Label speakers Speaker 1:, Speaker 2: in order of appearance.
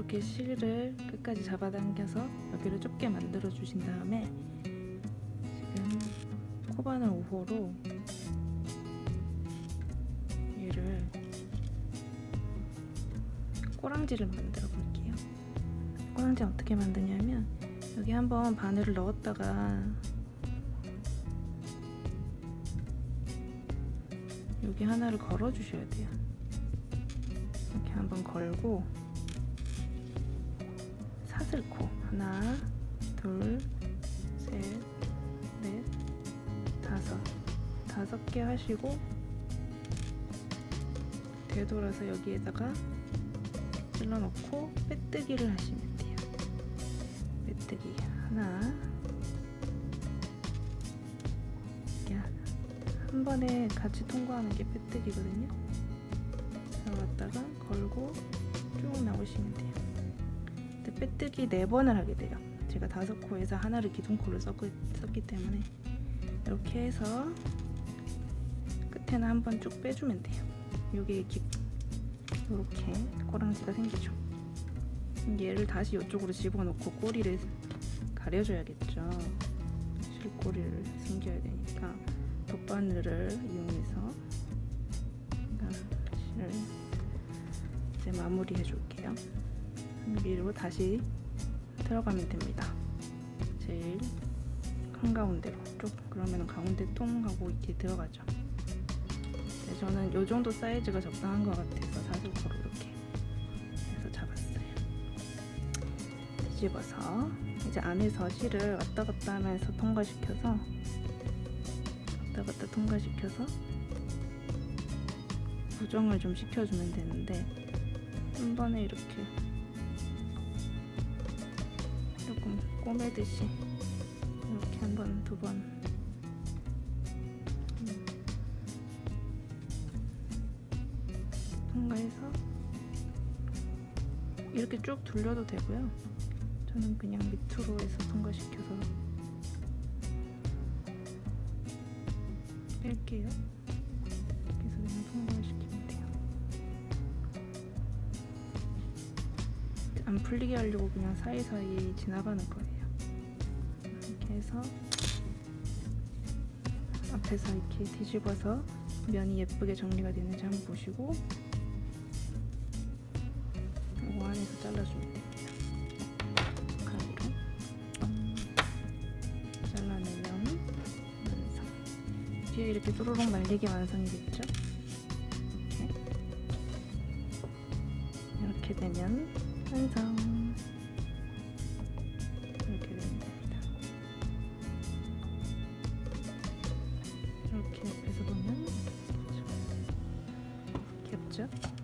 Speaker 1: 이렇게 실을 끝까지 잡아당겨서 여기를 좁게 만들어 주신 다음에 지금 코바늘 5호로 얘를 꼬랑지를 만들어 볼게요. 꼬랑지 어떻게 만드냐면 여기 한번 바늘을 넣었다가 여기 하나를 걸어 주셔야 돼요. 이렇게 한번 걸고 사슬코 하나, 둘, 셋, 넷, 다섯 다섯 개 하시고 되돌아서 여기에다가 찔러 넣고 빼뜨기를 하시면 돼요. 빼뜨기 하나 한 번에 같이 통과하는 게 빼뜨기거든요. 들어갔다가 걸고 쭉 나오시면 돼요. 빼뜨기 네 번을 하게 돼요. 제가 다섯 코에서 하나를 기둥코를 썼기, 때문에 이렇게 해서 끝에는 한번 쭉 빼주면 돼요. 여기 기, 이렇게 꼬랑지가 생기죠. 얘를 다시 이쪽으로 집어넣고 꼬리를 가려줘야겠죠. 실꼬리를 숨겨야 되니까 돗바늘을 이용해서 실을 이제 마무리해 줄게요. 위로 다시 들어가면 됩니다. 제일 한가운데로 쭉 그러면 가운데 똥 하고 이렇게 들어가죠. 네, 저는 이 정도 사이즈가 적당한 것 같아서 사슬코로 이렇게 해서 잡았어요. 뒤집어서 이제 안에서 실을 왔다 갔다 하면서 통과시켜서 왔다 갔다 통과시켜서 고정을 좀 시켜주면 되는데 한 번에 이렇게 꼬매듯이 이렇게 한 번, 두 번. 음. 통과해서 이렇게 쭉 돌려도 되고요. 저는 그냥 밑으로 해서 통과시켜서 뺄게요. 그래서 그냥 통과시키면 돼요. 안 풀리게 하려고 그냥 사이사이 지나가는 거예요. 해서 앞에서 이렇게 뒤집어서 면이 예쁘게 정리가 되는지 한번 보시고 이거 안에서 잘라주면 됩니다. 가위로 잘라내면 완성. 뒤에 이렇게 또로록 말리게 완성이 됐죠? 이렇게 이렇게 되면 완성. 이